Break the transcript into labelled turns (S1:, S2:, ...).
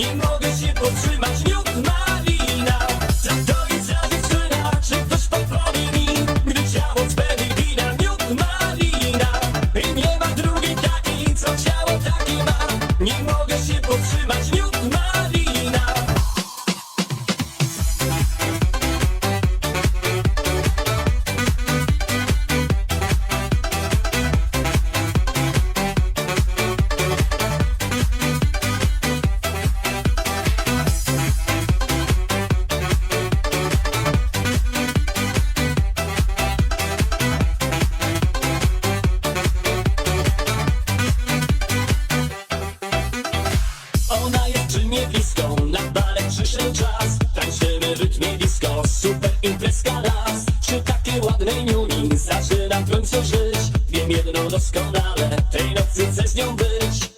S1: Nie mogę się powstrzymać, miód ma wina. Za to jest za dziewczyna, czy ktoś podpowie mi? Gdy ciało spełni wina, miód ma I nie ma drugiej takiej, co ciało takie ma. Nie mogę się powstrzymać, Przyszedł czas, tańczymy rytmie disco Super imprezka raz Przy takiej ładnej niuni Zaczynam w końcu żyć. Wiem jedno doskonale Tej nocy chcę z nią być.